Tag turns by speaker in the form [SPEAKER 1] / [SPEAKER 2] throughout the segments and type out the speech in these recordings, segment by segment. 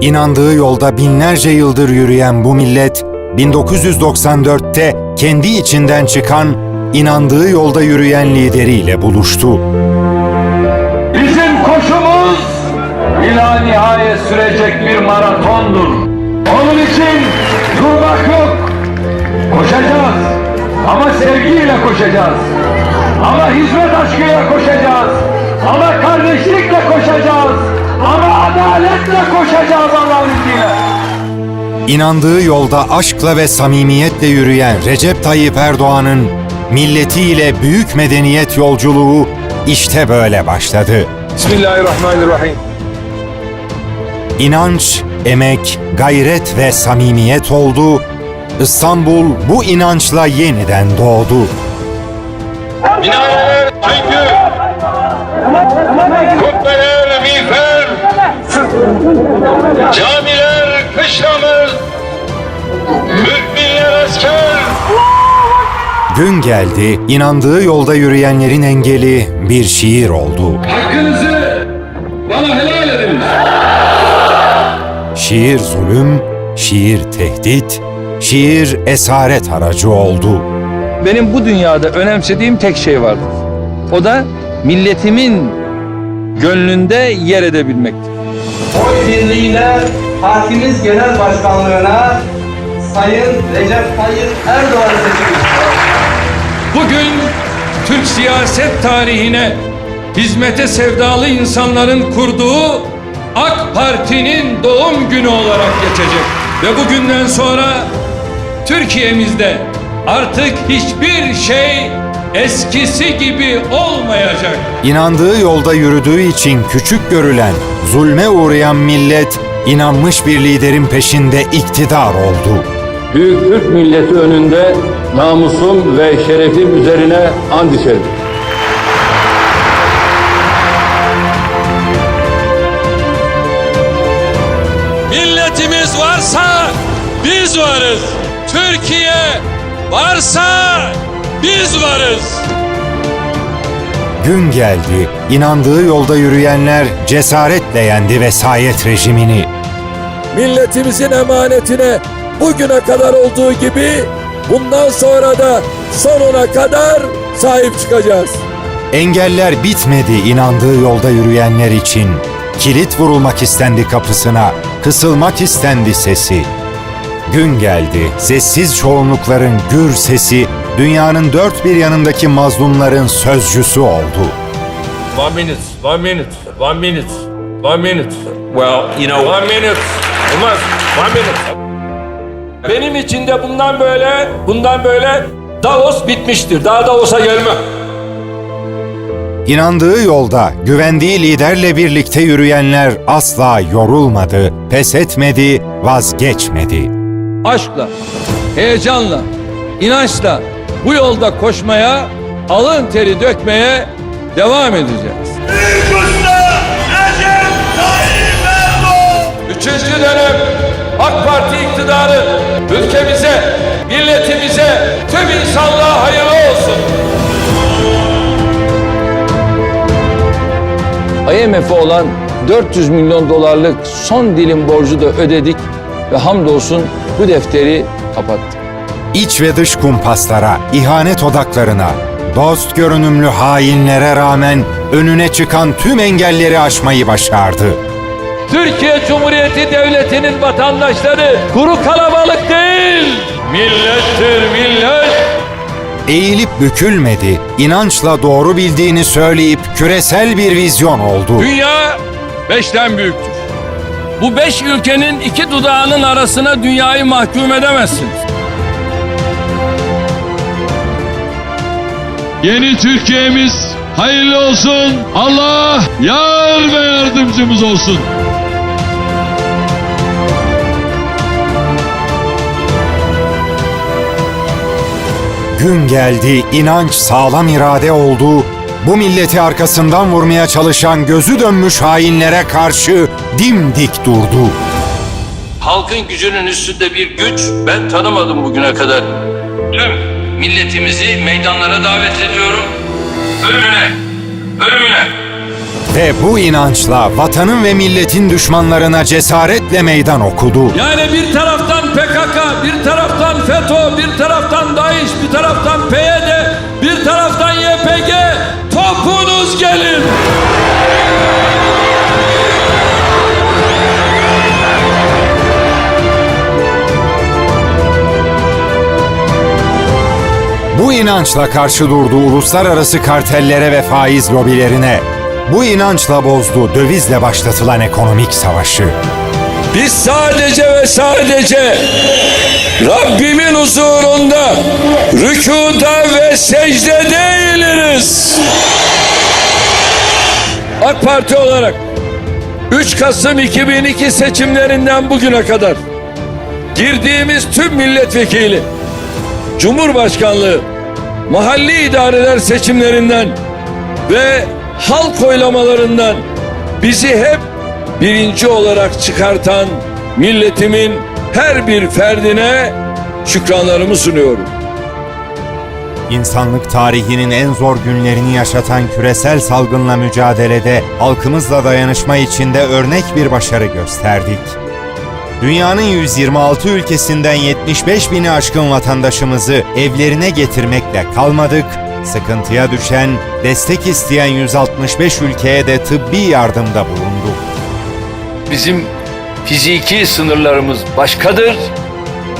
[SPEAKER 1] İnandığı yolda binlerce yıldır yürüyen bu millet, 1994'te kendi içinden çıkan, inandığı yolda yürüyen lideriyle buluştu.
[SPEAKER 2] Bizim koşumuz ila nihayet sürecek bir maratondur. Onun için durmak yok. Koşacağız. Ama sevgiyle koşacağız. Ama hizmet aşkıyla koşacağız. Ama. Ama adaletle koşacağız Allah'ın izniyle.
[SPEAKER 1] İnandığı yolda aşkla ve samimiyetle yürüyen Recep Tayyip Erdoğan'ın milletiyle büyük medeniyet yolculuğu işte böyle başladı.
[SPEAKER 2] Bismillahirrahmanirrahim.
[SPEAKER 1] İnanç, emek, gayret ve samimiyet oldu. İstanbul bu inançla yeniden doğdu.
[SPEAKER 2] Minareler çünkü camiler kışlamız müminler asker
[SPEAKER 1] Gün geldi, inandığı yolda yürüyenlerin engeli bir şiir oldu.
[SPEAKER 2] hakkınızı bana helal ediniz.
[SPEAKER 1] Şiir zulüm, şiir tehdit, şiir esaret aracı oldu.
[SPEAKER 3] Benim bu dünyada önemsediğim tek şey vardır. O da milletimin gönlünde yer edebilmektir.
[SPEAKER 4] Oy birliğiyle partimiz genel başkanlığına Sayın Recep Tayyip Erdoğan seçildi.
[SPEAKER 5] Bugün Türk siyaset tarihine hizmete sevdalı insanların kurduğu AK Parti'nin doğum günü olarak geçecek. Ve bugünden sonra Türkiye'mizde artık hiçbir şey eskisi gibi olmayacak.
[SPEAKER 1] İnandığı yolda yürüdüğü için küçük görülen, zulme uğrayan millet, inanmış bir liderin peşinde iktidar oldu.
[SPEAKER 6] Büyük Türk milleti önünde namusum ve şerefim üzerine and içerim.
[SPEAKER 5] Milletimiz varsa biz varız. Türkiye varsa biz varız.
[SPEAKER 1] Gün geldi, inandığı yolda yürüyenler cesaretle yendi vesayet rejimini.
[SPEAKER 7] milletimizin emanetine bugüne kadar olduğu gibi bundan sonra da sonuna kadar sahip çıkacağız.
[SPEAKER 1] Engeller bitmedi inandığı yolda yürüyenler için. Kilit vurulmak istendi kapısına, kısılmak istendi sesi. Gün geldi, sessiz çoğunlukların gür sesi, dünyanın dört bir yanındaki mazlumların sözcüsü oldu.
[SPEAKER 5] One minute, one minute, one minute, one minute. Well, you know... One minute. Olmaz. One minute. Benim için de bundan böyle, bundan böyle Davos bitmiştir. Daha Davos'a gelmem.
[SPEAKER 1] İnandığı yolda, güvendiği liderle birlikte yürüyenler asla yorulmadı, pes etmedi, vazgeçmedi.
[SPEAKER 3] Aşkla, heyecanla, inançla bu yolda koşmaya, alın teri dökmeye devam edeceğiz.
[SPEAKER 5] Üçüncü dönem AK Parti iktidarı ülkemize, milletimize, tüm insanlığa hayırlı olsun.
[SPEAKER 3] IMF'e olan 400 milyon dolarlık son dilim borcu da ödedik ve hamdolsun bu defteri kapattık.
[SPEAKER 1] İç ve dış kumpaslara, ihanet odaklarına, dost görünümlü hainlere rağmen önüne çıkan tüm engelleri aşmayı başardı.
[SPEAKER 5] Türkiye Cumhuriyeti Devleti'nin vatandaşları kuru kalabalık değil, millettir millet.
[SPEAKER 1] Eğilip bükülmedi, inançla doğru bildiğini söyleyip küresel bir vizyon oldu.
[SPEAKER 5] Dünya beşten büyüktür. Bu beş ülkenin iki dudağının arasına dünyayı mahkum edemezsiniz.
[SPEAKER 8] Yeni Türkiye'miz hayırlı olsun. Allah yar ve yardımcımız olsun.
[SPEAKER 1] Gün geldi, inanç sağlam irade oldu. Bu milleti arkasından vurmaya çalışan gözü dönmüş hainlere karşı dimdik durdu.
[SPEAKER 5] Halkın gücünün üstünde bir güç ben tanımadım bugüne kadar. Tüm milletimizi meydanlara davet ediyorum. Ölümüne, ölümüne.
[SPEAKER 1] Ve bu inançla vatanın ve milletin düşmanlarına cesaretle meydan okudu.
[SPEAKER 8] Yani bir taraftan PKK, bir taraftan FETÖ, bir taraftan DAEŞ, bir taraftan PYD, bir taraftan YPG. Topunuz gelin.
[SPEAKER 1] İnançla karşı durdu uluslararası kartellere ve faiz lobilerine. Bu inançla bozdu dövizle başlatılan ekonomik savaşı.
[SPEAKER 8] Biz sadece ve sadece Rabbimin huzurunda rükuda ve secdede eğiliriz. AK Parti olarak 3 Kasım 2002 seçimlerinden bugüne kadar girdiğimiz tüm milletvekili, Cumhurbaşkanlığı, mahalli idareler seçimlerinden ve halk oylamalarından bizi hep birinci olarak çıkartan milletimin her bir ferdine şükranlarımı sunuyorum.
[SPEAKER 1] İnsanlık tarihinin en zor günlerini yaşatan küresel salgınla mücadelede halkımızla dayanışma içinde örnek bir başarı gösterdik. Dünyanın 126 ülkesinden 75 bini aşkın vatandaşımızı evlerine getirmekle kalmadık, sıkıntıya düşen, destek isteyen 165 ülkeye de tıbbi yardımda bulunduk.
[SPEAKER 5] Bizim fiziki sınırlarımız başkadır,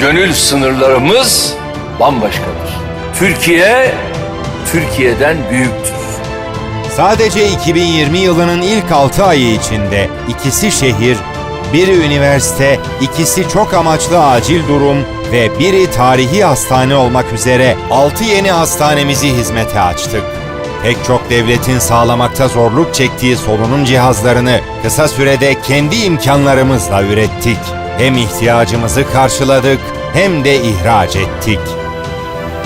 [SPEAKER 5] gönül sınırlarımız bambaşkadır. Türkiye, Türkiye'den büyüktür.
[SPEAKER 1] Sadece 2020 yılının ilk 6 ayı içinde ikisi şehir, biri üniversite, ikisi çok amaçlı acil durum ve biri tarihi hastane olmak üzere 6 yeni hastanemizi hizmete açtık. Pek çok devletin sağlamakta zorluk çektiği solunum cihazlarını kısa sürede kendi imkanlarımızla ürettik. Hem ihtiyacımızı karşıladık hem de ihraç ettik.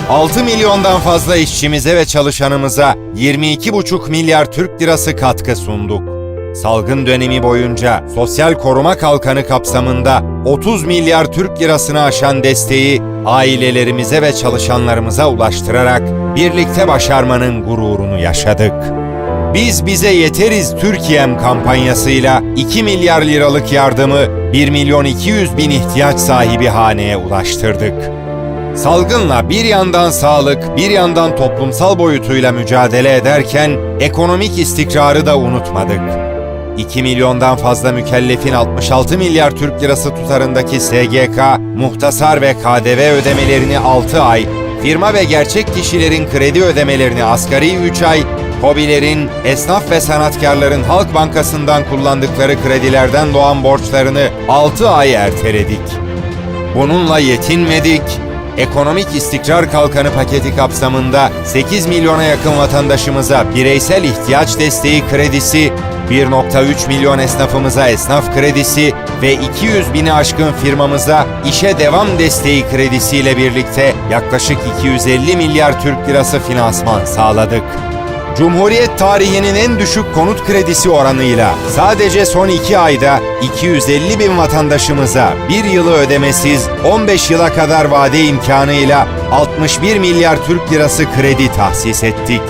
[SPEAKER 1] 6 milyondan fazla işçimize ve çalışanımıza 22,5 milyar Türk lirası katkı sunduk. Salgın dönemi boyunca sosyal koruma kalkanı kapsamında 30 milyar Türk lirasını aşan desteği ailelerimize ve çalışanlarımıza ulaştırarak birlikte başarmanın gururunu yaşadık. Biz bize yeteriz Türkiye'm kampanyasıyla 2 milyar liralık yardımı 1 milyon 200 bin ihtiyaç sahibi haneye ulaştırdık. Salgınla bir yandan sağlık, bir yandan toplumsal boyutuyla mücadele ederken ekonomik istikrarı da unutmadık. 2 milyondan fazla mükellefin 66 milyar Türk lirası tutarındaki SGK, muhtasar ve KDV ödemelerini 6 ay, firma ve gerçek kişilerin kredi ödemelerini asgari 3 ay, hobilerin, esnaf ve sanatkarların Halk Bankası'ndan kullandıkları kredilerden doğan borçlarını 6 ay erteledik. Bununla yetinmedik, Ekonomik İstikrar Kalkanı paketi kapsamında 8 milyona yakın vatandaşımıza bireysel ihtiyaç desteği kredisi, 1.3 milyon esnafımıza esnaf kredisi ve 200 bini aşkın firmamıza işe devam desteği kredisiyle birlikte yaklaşık 250 milyar Türk lirası finansman sağladık. Cumhuriyet tarihinin en düşük konut kredisi oranıyla sadece son 2 ayda 250 bin vatandaşımıza bir yılı ödemesiz 15 yıla kadar vade imkanıyla 61 milyar Türk lirası kredi tahsis ettik.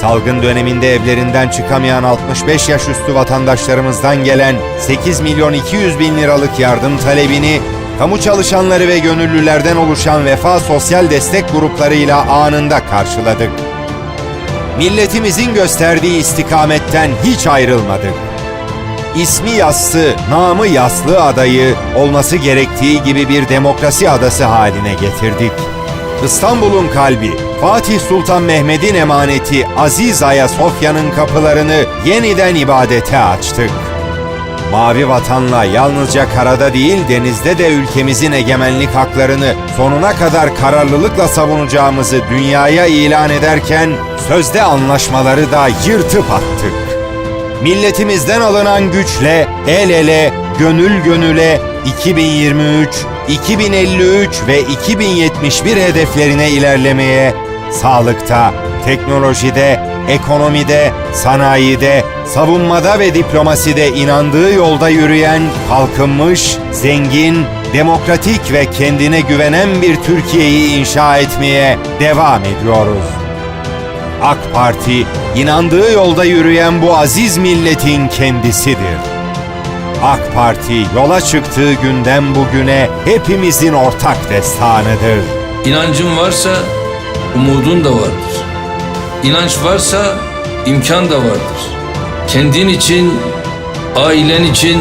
[SPEAKER 1] Salgın döneminde evlerinden çıkamayan 65 yaş üstü vatandaşlarımızdan gelen 8 milyon 200 bin liralık yardım talebini kamu çalışanları ve gönüllülerden oluşan Vefa Sosyal Destek gruplarıyla anında karşıladık milletimizin gösterdiği istikametten hiç ayrılmadık. İsmi yassı, namı yaslı adayı olması gerektiği gibi bir demokrasi adası haline getirdik. İstanbul'un kalbi, Fatih Sultan Mehmet'in emaneti Aziz Ayasofya'nın kapılarını yeniden ibadete açtık. Mavi vatanla yalnızca karada değil denizde de ülkemizin egemenlik haklarını sonuna kadar kararlılıkla savunacağımızı dünyaya ilan ederken sözde anlaşmaları da yırtıp attık. Milletimizden alınan güçle el ele, gönül gönüle 2023, 2053 ve 2071 hedeflerine ilerlemeye sağlıkta, teknolojide, ekonomide, sanayide, savunmada ve diplomaside inandığı yolda yürüyen, kalkınmış, zengin, demokratik ve kendine güvenen bir Türkiye'yi inşa etmeye devam ediyoruz. AK Parti, inandığı yolda yürüyen bu aziz milletin kendisidir. AK Parti yola çıktığı günden bugüne hepimizin ortak destanıdır.
[SPEAKER 5] İnancın varsa umudun da vardır. İnanç varsa imkan da vardır. Kendin için, ailen için,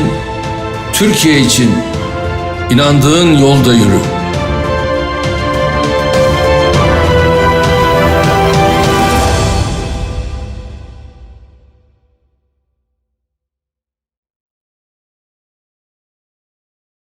[SPEAKER 5] Türkiye için inandığın yolda yürü.